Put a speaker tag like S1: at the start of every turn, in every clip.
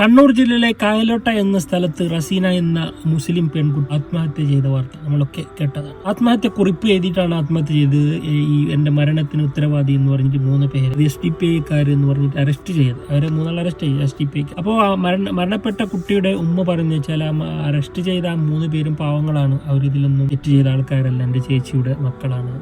S1: കണ്ണൂർ ജില്ലയിലെ കായലോട്ട എന്ന സ്ഥലത്ത് റസീന എന്ന മുസ്ലിം പെൺകുട്ടി ആത്മഹത്യ ചെയ്ത വാർത്ത നമ്മളൊക്കെ കേട്ടതാണ്. ആത്മഹത്യ കുറിപ്പ് എഴുതിയിട്ടാണ് ആത്മഹത്യ ചെയ്തത്. ഈ എന്റെ മരണത്തിന് ഉത്തരവാദി എന്ന് പറഞ്ഞിട്ട് മൂന്ന് പേര് എസ് ഡി പി ഐക്കാർ എന്ന് പറഞ്ഞിട്ട് അറസ്റ്റ് ചെയ്തത്. അവരെ മൂന്നാൾ അറസ്റ്റ് ചെയ്തു എസ് ഡി പി ഐക്ക്. അപ്പോൾ ആ മരണ മരണപ്പെട്ട കുട്ടിയുടെ ഉമ്മ പറഞ്ഞു വെച്ചാൽ ആ അറസ്റ്റ് ചെയ്ത ആ മൂന്ന് പേരും പാവങ്ങളാണ്. അവരിതിലൊന്നും തെറ്റ് ചെയ്ത ആൾക്കാരല്ല എന്റെ ചേച്ചിയുടെ മക്കളാണ്.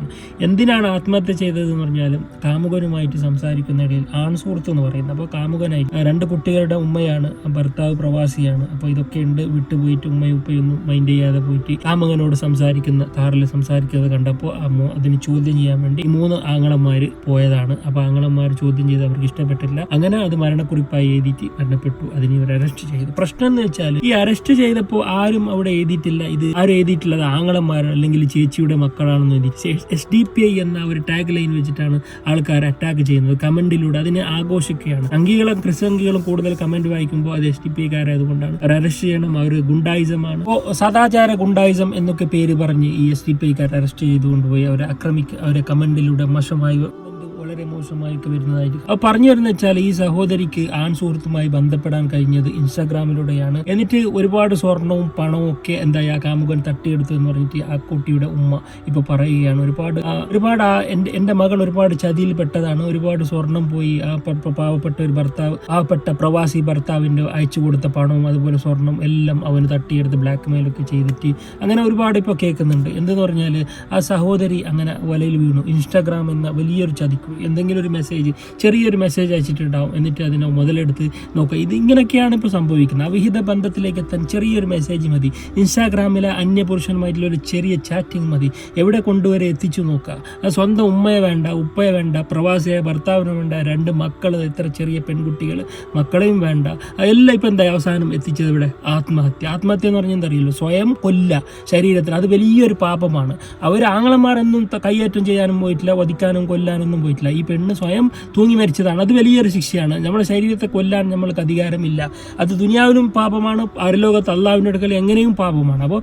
S1: എന്തിനാണ് ആത്മഹത്യ ചെയ്തത് എന്ന് പറഞ്ഞാലും കാമുകനുമായിട്ട് സംസാരിക്കുന്നതിൽ ഇടയിൽ ആൺ സുഹൃത്ത് എന്ന് പറയുന്നത്. അപ്പോൾ കാമുകനായി രണ്ട് കുട്ടികളുടെ ഉമ്മയാണ് ഭർത്താവ് പ്രവാസിയാണ്. അപ്പോൾ ഇതൊക്കെ ഉണ്ട്. വിട്ടുപോയിട്ട് ഉമ്മയും ഉപ്പയൊന്നും മൈൻഡ് ചെയ്യാതെ പോയിട്ട് കാമുകനോട് സംസാരിക്കുന്ന കാറിൽ സംസാരിക്കുന്നത് കണ്ടപ്പോൾ അതിന് ചോദ്യം ചെയ്യാൻ വേണ്ടി മൂന്ന് ആങ്ങളന്മാർ പോയതാണ്. അപ്പോൾ ആങ്ങളന്മാർ ചോദ്യം ചെയ്ത് അവർക്ക് ഇഷ്ടപ്പെട്ടില്ല. അങ്ങനെ അത് മരണക്കുറിപ്പായി എഴുതിയിട്ട് മരണപ്പെട്ടു. അതിന് ഇവർ അറസ്റ്റ് ചെയ്തു. പ്രശ്നം എന്ന് വെച്ചാൽ ഈ അറസ്റ്റ് ചെയ്തപ്പോൾ ആരും അവിടെ എഴുതിയിട്ടില്ല. ഇത് ആരും എഴുതിയിട്ടുള്ളത് ആങ്ങളന്മാർ അല്ലെങ്കിൽ ചേച്ചിയുടെ മക്കളാണെന്ന് എഴുതി എസ് ഡി പി ഐ എന്ന ഒരു ടാഗ് ലൈൻ വെച്ചിട്ടാണ് ആൾക്കാർ അറ്റാക്ക് ചെയ്യുന്നത്. കമന്റിലൂടെ. അതിനെ ആഘോഷിക്കുകയാണ്. അംഗികളും ക്രിസംഗികളും കൂടുതൽ കമന്റ് വായിക്കുമ്പോൾ അത് എസ് ഡി പി ഐക്കാരായതുകൊണ്ടാണ് അവർ അറസ്റ്റ് ചെയ്യണം അവർ ഗുണ്ടായിസമാണ്. അപ്പോൾ സദാചാര ഗുണ്ടായിസം എന്നൊക്കെ പേര് പറഞ്ഞ് ഈ എസ് ഡി പി ഐക്കാർ അറസ്റ്റ് ചെയ്തുകൊണ്ടുപോയി അവരെ ആക്രമിക്കുക അവരെ കമന്റിലൂടെ മോശമായി വളരെ മോശമായിട്ട് വരുന്നതായിരിക്കും. അപ്പോൾ പറഞ്ഞു വരുന്ന വെച്ചാൽ ഈ സഹോദരിക്ക് ആൺ സുഹൃത്തുമായി ബന്ധപ്പെടാൻ കഴിഞ്ഞത് ഇൻസ്റ്റാഗ്രാമിലൂടെയാണ്. എന്നിട്ട് ഒരുപാട് സ്വർണവും പണവും ഒക്കെ എന്താ ആ കാമുകൻ തട്ടിയെടുത്തു എന്ന് പറഞ്ഞിട്ട് ആ കുട്ടിയുടെ ഉമ്മ ഇപ്പൊ പറയുകയാണ്. ഒരുപാട് ഒരുപാട് ആ എന്റെ മകൾ ഒരുപാട് ചതിയിൽ പെട്ടതാണ്. ഒരുപാട് സ്വർണം പോയി ആ പാവപ്പെട്ട ഒരു ഭർത്താവ് പാവപ്പെട്ട പ്രവാസി ഭർത്താവിന്റെ അയച്ചു കൊടുത്ത പണവും അതുപോലെ സ്വർണം എല്ലാം അവന് തട്ടിയെടുത്ത് ബ്ലാക്ക് മെയിലൊക്കെ ചെയ്തിട്ട് അങ്ങനെ ഒരുപാട് ഇപ്പോൾ കേൾക്കുന്നുണ്ട്. എന്തെന്ന് പറഞ്ഞാൽ ആ സഹോദരി അങ്ങനെ വലയിൽ വീണു. ഇൻസ്റ്റാഗ്രാം എന്ന വലിയൊരു ചതിക്കു എന്തെങ്കിലും ഒരു മെസ്സേജ് ചെറിയൊരു മെസ്സേജ് അയച്ചിട്ടുണ്ടാവും. എന്നിട്ട് അതിനെ മുതലെടുത്ത് നോക്കുക. ഇത് ഇങ്ങനെയൊക്കെയാണ് ഇപ്പോൾ സംഭവിക്കുന്നത്. അവിഹിത ബന്ധത്തിലേക്ക് എത്താൻ ചെറിയൊരു മെസ്സേജ് മതി. ഇൻസ്റ്റാഗ്രാമിലെ അന്യ ഒരു ചെറിയ ചാറ്റിംഗ് മതി. എവിടെ കൊണ്ടുവരെ എത്തിച്ചു നോക്കുക. സ്വന്തം ഉമ്മയെ വേണ്ട ഉപ്പയെ വേണ്ട പ്രവാസിയായ ഭർത്താവിനെ വേണ്ട രണ്ട് മക്കൾ എത്ര ചെറിയ പെൺകുട്ടികൾ മക്കളെയും വേണ്ട. എല്ലാം ഇപ്പം എന്താ അവസാനം എത്തിച്ചത് ഇവിടെ ആത്മഹത്യ. ആത്മഹത്യ എന്ന് പറഞ്ഞാൽ എന്തറിയില്ല? സ്വയം കൊല്ല ശരീരത്തിന്. അത് വലിയൊരു പാപമാണ്. അവർ ആങ്ങളമാരൊന്നും കയ്യേറ്റം ചെയ്യാനും പോയിട്ടില്ല വധിക്കാനും കൊല്ലാനൊന്നും പോയിട്ടില്ല. ഈ പെണ്ണ് സ്വയം തൂങ്ങി മരിച്ചതാണ്. അത് വലിയൊരു ശിക്ഷയാണ്. നമ്മുടെ ശരീരത്തെ കൊല്ലാൻ നമ്മൾക്ക് അധികാരമില്ല. അത് ദുനിയാവിലും പാപമാണ്. അരലോകത്ത് അള്ളാഹുവിന്റെ അടുക്കൽ എങ്ങനെയും പാപമാണ്. അപ്പോൾ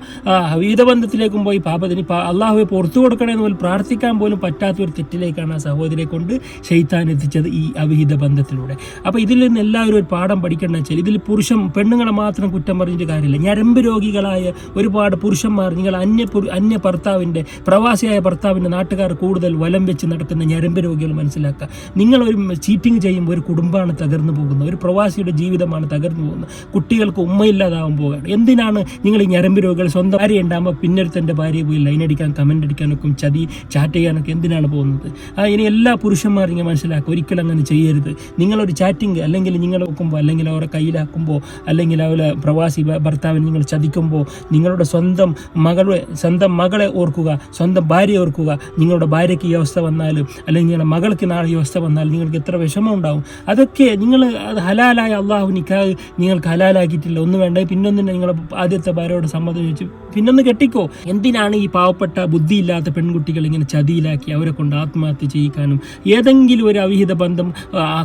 S1: ഹവീതബന്ധത്തിലേക്കും പോയി പാപത്തിന് അള്ളാഹുവെ പുറത്തു കൊടുക്കണമെന്ന് പോലും പ്രാർത്ഥിക്കാൻ പോലും പറ്റാത്ത ഒരു തെറ്റിലേക്കാണ് ആ സഹോദരിയെ കൊണ്ട് ഷെയ്ത്താൻ എത്തിച്ചത് ഈ അവിഹിത ബന്ധത്തിലൂടെ അപ്പോൾ ഇതിൽ നിന്ന് എല്ലാവരും ഒരു പാഠം പഠിക്കണം വെച്ചാൽ ഇതിൽ പുരുഷൻ പെണ്ണുങ്ങളെ മാത്രം കുറ്റം പറഞ്ഞിട്ട് കാര്യമില്ല. ഞരമ്പ് രോഗികളായ ഒരുപാട് പുരുഷന്മാർ നിങ്ങൾ അന്യ അന്യ ഭർത്താവിന്റെ പ്രവാസിയായ ഭർത്താവിന്റെ നാട്ടുകാർ കൂടുതൽ വലം വെച്ച് നടക്കുന്ന ഞരമ്പ് രോഗികൾ മനസ്സിലാക്കുക. നിങ്ങൾ ഒരു ചീറ്റിംഗ് ചെയ്യുമ്പോൾ ഒരു കുടുംബമാണ് തകർന്നു പോകുന്നത്. ഒരു പ്രവാസിയുടെ ജീവിതമാണ് തകർന്നു പോകുന്നത്. കുട്ടികൾക്ക് ഉമ്മയില്ലാതാവാൻ പോകുകയാണ് എന്തിനാണ് നിങ്ങൾ ഈ ഞരമ്പ് രോഗികൾ സ്വന്തം ഭാര്യ ഉണ്ടാകുമ്പോൾ പിന്നൊരുത്തന്റെ ഭാര്യയെ പോയി ലൈൻ അടിക്കാൻ കമന്റ് അടിക്കാനൊക്കെ ചതി ചാറ്റ് ചെയ്യാനൊക്കെ എന്തിനാണ് പോകുന്നത്? ആ ഇനി എല്ലാ പുരുഷന്മാരും ഇങ്ങനെ മനസ്സിലാക്കുക. ഒരിക്കലും അങ്ങനെ ചെയ്യരുത്. നിങ്ങളൊരു ചാറ്റിംഗ് അല്ലെങ്കിൽ നിങ്ങൾ നോക്കുമ്പോൾ അല്ലെങ്കിൽ അവരെ കയ്യിലാക്കുമ്പോൾ അല്ലെങ്കിൽ അവരെ പ്രവാസി ഭർത്താവിനെ നിങ്ങൾ ചതിക്കുമ്പോൾ നിങ്ങളുടെ സ്വന്തം മകളെ സ്വന്തം മകളെ ഓർക്കുക സ്വന്തം ഭാര്യ ഓർക്കുക. നിങ്ങളുടെ ഭാര്യയ്ക്ക് ഈ അവസ്ഥ വന്നാലും അല്ലെങ്കിൽ നിങ്ങളുടെ മകൾക്ക് നാളെ ഈ അവസ്ഥ വന്നാൽ നിങ്ങൾക്ക് എത്ര വിഷമം ഉണ്ടാവും അതൊക്കെ നിങ്ങൾ അത് ഹലാലായ അള്ളാഹു നിക്കാഹ് നിങ്ങൾക്ക് ഹലാലാക്കിയിട്ടില്ല. ഒന്നും വേണ്ട. പിന്നൊന്നും നിങ്ങളുടെ ആദ്യത്തെ ഭാര്യയോട് സമ്മതം ചോദിച്ചു പിന്നൊന്ന് കെട്ടിക്കോ. എന്തിനാണ് ഈ പാവപ്പെട്ട ബുദ്ധിയില്ലാത്ത പെൺകുട്ടികൾ ഇങ്ങനെ ചതിയിലാക്കി അവരെ കൊണ്ട് ആത്മഹത്യ ചെയ്യിക്കാനും? ഏതെങ്കിലും ഒരു അവിഹിത ബന്ധം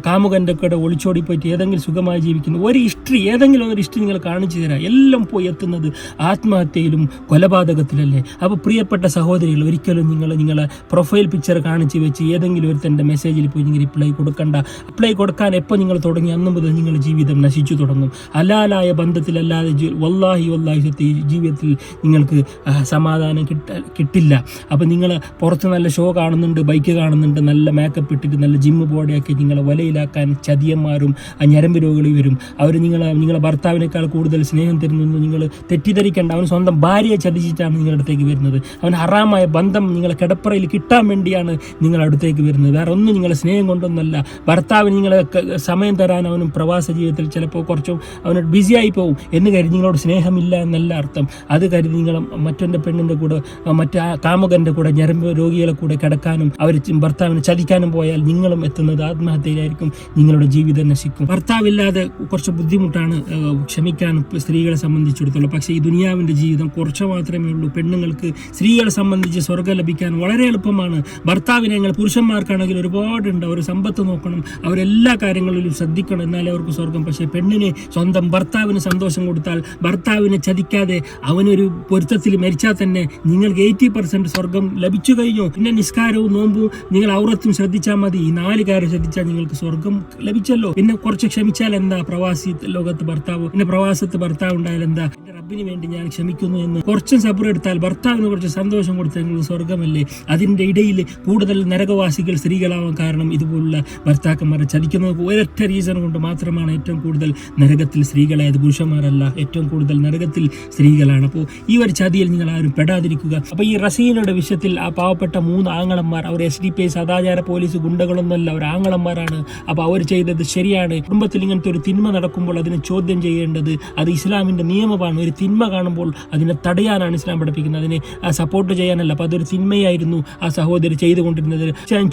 S1: കാമുകന്റെ കൂടെ ഒളിച്ചോടി പോയിട്ട് ഏതെങ്കിലും സുഖമായി ജീവിക്കുന്നു. ഒരു ഹിസ്റ്ററി ഏതെങ്കിലും ഒരു ഹിസ്റ്ററി നിങ്ങൾ കാണിച്ചു തരാം. എല്ലാം പോയി എത്തുന്നത് ആത്മഹത്യയിലും കൊലപാതകത്തിലല്ലേ? അപ്പോൾ പ്രിയപ്പെട്ട സഹോദരികൾ ഒരിക്കലും നിങ്ങൾ നിങ്ങളെ പ്രൊഫൈൽ പിക്ചർ കാണിച്ച് വെച്ച് ഏതെങ്കിലും ഒരു ഒരുത്തന്റെ മെസ്സേജിൽ പോയി നിങ്ങൾ റിപ്ലൈ കൊടുക്കണ്ട. റിപ്ലൈ കൊടുക്കാൻ എപ്പോൾ നിങ്ങൾ തുടങ്ങി? അന്ന് മുതൽ നിങ്ങളുടെ ജീവിതം നശിച്ചു തുടങ്ങും. അലാലായ ബന്ധത്തിലല്ലാതെ വല്ലാഹി വല്ലാഹി ജീവിതത്തിൽ നിങ്ങൾക്ക് സമാധാനം കിട്ട കിട്ടില്ല. അപ്പോൾ നിങ്ങൾ പുറത്ത് നല്ല ഷോ കാണുന്നുണ്ട് ബൈക്ക് കാണുന്നുണ്ട് നല്ല മേക്കപ്പ് ഇട്ടിട്ട് നല്ല ജിമ്മ് ബോഡിയാക്കി നിങ്ങളെ വലയിലാക്കാൻ ചതിയന്മാരും ഞരമ്പ് രോഗികളും വരും. അവർ നിങ്ങളെ നിങ്ങളെ ഭർത്താവിനേക്കാൾ കൂടുതൽ സ്നേഹം തരുന്നു നിങ്ങൾ തെറ്റിദ്ധരിക്കേണ്ട. അവൻ സ്വന്തം ഭാര്യയെ ചതിച്ചിട്ടാണ് നിങ്ങളുടെ അടുത്തേക്ക് വരുന്നത്. അവൻ ഹറാമായ ബന്ധം നിങ്ങളെ കിടപ്പറയിൽ കിട്ടാൻ വേണ്ടിയാണ് നിങ്ങളുടെ അടുത്തേക്ക് വരുന്നത്. വേറെ ഒന്നും നിങ്ങളെ സ്നേഹം കൊണ്ടൊന്നല്ല. ഭർത്താവിന് നിങ്ങളെ സമയം തരാൻ അവനും പ്രവാസ ജീവിതത്തിൽ ചിലപ്പോൾ കുറച്ചും അവനോട് ബിസിയായി പോകും എന്ന് കരുതി നിങ്ങളോട് സ്നേഹമില്ല എന്നല്ല അർത്ഥം. അത് കരുതി നിങ്ങൾ മറ്റൊന്റെ പെണ്ണിന്റെ കൂടെ മറ്റേ കാമകന്റെ കൂടെ ഞരമ്പ് രോഗികളെ കൂടെ കിടക്കാനും അവർ ഭർത്താവിനെ ചതിക്കാനും പോയാൽ നിങ്ങളും എത്തുന്നത് ആത്മഹത്യയിലായിരിക്കും നിങ്ങളുടെ ജീവിതം നശിക്കും. ഭർത്താവില്ലാതെ കുറച്ച് ബുദ്ധിമുട്ടാണ് ക്ഷമിക്കാനും സ്ത്രീകളെ സംബന്ധിച്ചിടത്തോളം. പക്ഷേ ഈ ദുനിയാവിന്റെ ജീവിതം കുറച്ച് മാത്രമേ ഉള്ളൂ. പെണ്ണുങ്ങൾക്ക് സ്ത്രീകളെ സംബന്ധിച്ച് സ്വർഗം ലഭിക്കാൻ വളരെ എളുപ്പമാണ്. ഭർത്താവിനെ ഞങ്ങൾ പുരുഷന്മാർക്കാണെങ്കിൽ ഒരുപാടുണ്ട്. അവർ സമ്പത്ത് നോക്കണം. അവരെല്ലാ കാര്യങ്ങളിലും ശ്രദ്ധിക്കണം. എന്നാലേ അവർക്ക് സ്വർഗം പക്ഷേ പെണ്ണിനെ സ്വന്തം ഭർത്താവിന് സന്തോഷം കൊടുത്താൽ ഭർത്താവിനെ ചതിക്കാതെ അവനൊരു പൊരുത്തത്തിൽ മരിച്ചാൽ തന്നെ നിങ്ങൾക്ക് എയ്റ്റി പെർസെന്റ് സ്വർഗം ലഭിച്ചു കഴിഞ്ഞു. പിന്നെ നിസ്കാരവും നോമ്പും നിങ്ങൾ ഔറത്തും ശ്രദ്ധിച്ചാൽ മതി. ഈ നാല് കാര്യം ശ്രദ്ധിച്ചാൽ നിങ്ങൾക്ക് സ്വർഗം ലഭിച്ചല്ലോ. പിന്നെ കുറച്ച് ക്ഷമിച്ചാൽ എന്താ? പ്രവാസി ലോകത്ത് ഭർത്താവ് പിന്നെ പ്രവാസത്ത് ഭർത്താവ് ഉണ്ടായാൽ എന്താ? റബ്ബിന് വേണ്ടി ഞാൻ ക്ഷമിക്കുന്നു എന്ന് കുറച്ചും സബർ എടുത്താൽ ഭർത്താവിന് കുറച്ച് സന്തോഷം കൊടുത്തെങ്കിൽ സ്വർഗമല്ലേ അതിന്റെ ഇടയിൽ കൂടുതൽ നരകവാസികൾ സ്ത്രീകളാവാൻ കാരണം ഇതുപോലുള്ള ഭർത്താക്കന്മാരെ ചതിക്കുന്നത് ഒരൊറ്റ റീസൺ കൊണ്ട് മാത്രമാണ് ഏറ്റവും കൂടുതൽ നരകത്തിൽ സ്ത്രീകളായത്. പുരുഷന്മാരല്ല ഏറ്റവും കൂടുതൽ നരകത്തിൽ സ്ത്രീകളാണ്. അപ്പോൾ ഈ ഒരു ചതിയിൽ നിങ്ങൾ ആരും പെടാതിരിക്കുക. അപ്പോൾ ഈ റസീനയുടെ വിഷയത്തിൽ ആ പാവപ്പെട്ട മൂന്ന് ആങ്ങളന്മാർ അവർ എസ് ഡി പി ഐ സദാചാര പോലീസ് ഗുണ്ടകളൊന്നുമല്ല അവർ ആങ്ങളന്മാരാണ്. അപ്പോൾ അവർ ചെയ്തത് ശരിയാണ്. കുടുംബത്തിൽ ഇങ്ങനത്തെ ഒരു തിന്മ നടക്കുമ്പോൾ അതിനെ ചോദ്യം ചെയ്യേണ്ടത് അത് ഇസ്ലാമിന്റെ നിയമമാണ്. ഒരു തിന്മ കാണുമ്പോൾ അതിനെ തടയാനാണ് ഇസ്ലാം പഠിപ്പിക്കുന്നത്. അതിനെ സപ്പോർട്ട് ചെയ്യാനല്ല. അപ്പോൾ അതൊരു തിന്മയായിരുന്നു ആ സഹോദരി ചെയ്തുകൊണ്ടിരുന്നത്.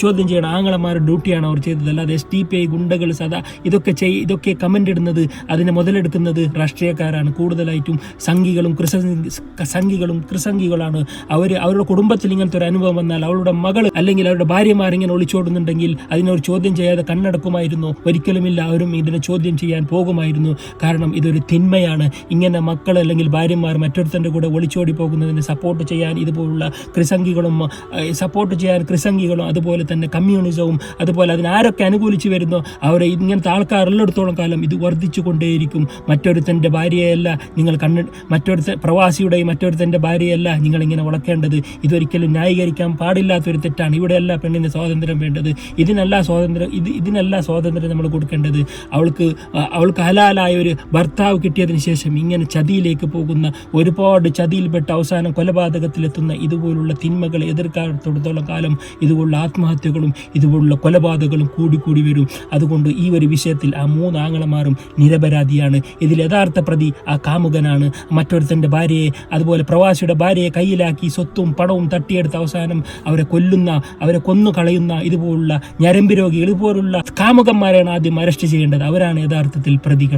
S1: ചോദ്യം ചെയ്യണം ആങ്ങളമാരുടെ ഡ്യൂട്ടിയാണ് അവർ ചെയ്തത്? അല്ലാതെ എസ് ടി പി ഐ ഗുണ്ടകൾ സദാ ഇതൊക്കെ ചെയ് ഇതൊക്കെ കമന്റ് ഇടുന്നത് അതിനെ മുതലെടുക്കുന്നത് രാഷ്ട്രീയക്കാരാണ്. കൂടുതലായിട്ടും സംഘികളും കൃസ സംഘികളും കൃസംഘികളാണ് അവർ അവരുടെ കുടുംബത്തിൽ ഇങ്ങനത്തെ ഒരു അനുഭവം വന്നാൽ അവളുടെ മകൾ അല്ലെങ്കിൽ അവരുടെ ഭാര്യമാർ ഇങ്ങനെ ഒളിച്ചോടുന്നുണ്ടെങ്കിൽ അതിനെ ഒരു ചോദ്യം ചെയ്യാതെ കണ്ണടക്കുമായിരുന്നു. ഒരിക്കലുമില്ല അവരും ഇതിനെ ചോദ്യം ചെയ്യാൻ പോകുമായിരുന്നു. കാരണം ഇതൊരു തിന്മയാണ്. ഇങ്ങനെ മക്കൾ അല്ലെങ്കിൽ ഭാര്യമാർ മറ്റൊരുത്തന്റെ കൂടെ ഒളിച്ചോടി പോകുന്നതിന് സപ്പോർട്ട് ചെയ്യാൻ ഇതുപോലുള്ള കൃസംഗികളും സപ്പോർട്ട് ചെയ്യാൻ കൃസംഗികളും അതുപോലെ തന്നെ കമ്മ്യൂണിസവും അതുപോലെ അതിനാരൊക്കെ അനുകൂലിച്ച് വരുന്നോ അവരെ ഇങ്ങനത്തെ ആൾക്കാരുള്ളിടത്തോളം കാലം ഇത് വർദ്ധിച്ചു കൊണ്ടേയിരിക്കും മറ്റൊരുത്തന്റെ ഭാര്യയല്ല നിങ്ങൾ കണ്ണ് മറ്റൊരുത്ത പ്രവാസിയുടെയും മറ്റൊരുത്തന്റെ ഭാര്യയല്ല നിങ്ങളിങ്ങനെ വളക്കേണ്ടത്. ഇതൊരിക്കലും ന്യായീകരിക്കാൻ പാടില്ലാത്തൊരു തെറ്റാണ്. ഇവിടെയല്ല പെണ്ണിന് സ്വാതന്ത്ര്യം വേണ്ടത്. ഇതിനല്ല സ്വാതന്ത്ര്യം ഇത് ഇതിനല്ല സ്വാതന്ത്ര്യം നമ്മൾ കൊടുക്കേണ്ടത്. അവൾക്ക് അവൾക്ക് ഹലാലായ ഒരു ഭർത്താവ് കിട്ടിയതിന് ശേഷം ഇങ്ങനെ ചതിയിലേക്ക് പോകുന്ന ഒരുപാട് ചതിയിൽപ്പെട്ട് അവസാനം കൊലപാതകത്തിലെത്തുന്ന ഇതുപോലുള്ള തിന്മകളെ എതിർക്കാത്തോടത്തോളം കാലം ഇതുപോലുള്ള ആത്മഹത്യകളും ഇതുപോലുള്ള കൊലപാതകങ്ങളും കൂടിക്കൂടി വരും. അതുകൊണ്ട് ഈ ഒരു വിഷയത്തിൽ ആ മൂന്ന് ആങ്ങളമാരും നിരപരാധിയാണ്. ഇതിൽ യഥാർത്ഥ പ്രതി ആ കാമുകനാണ്. മറ്റൊരുത്തന്റെ ഭാര്യയെ അതുപോലെ പ്രവാസിയുടെ ഭാര്യയെ കയ്യിലാക്കി സ്വത്തും പണവും തട്ടിയെടുത്ത് അവസാനം അവരെ കൊല്ലുന്ന അവരെ കൊന്നു കളയുന്ന ഇതുപോലുള്ള ഞരമ്പ് രോഗികൾ ഇതുപോലുള്ള കാമുകന്മാരെയാണ് ആദ്യം അറസ്റ്റ് ചെയ്യേണ്ടത്. അവരാണ് യഥാർത്ഥത്തിൽ പ്രതികൾ.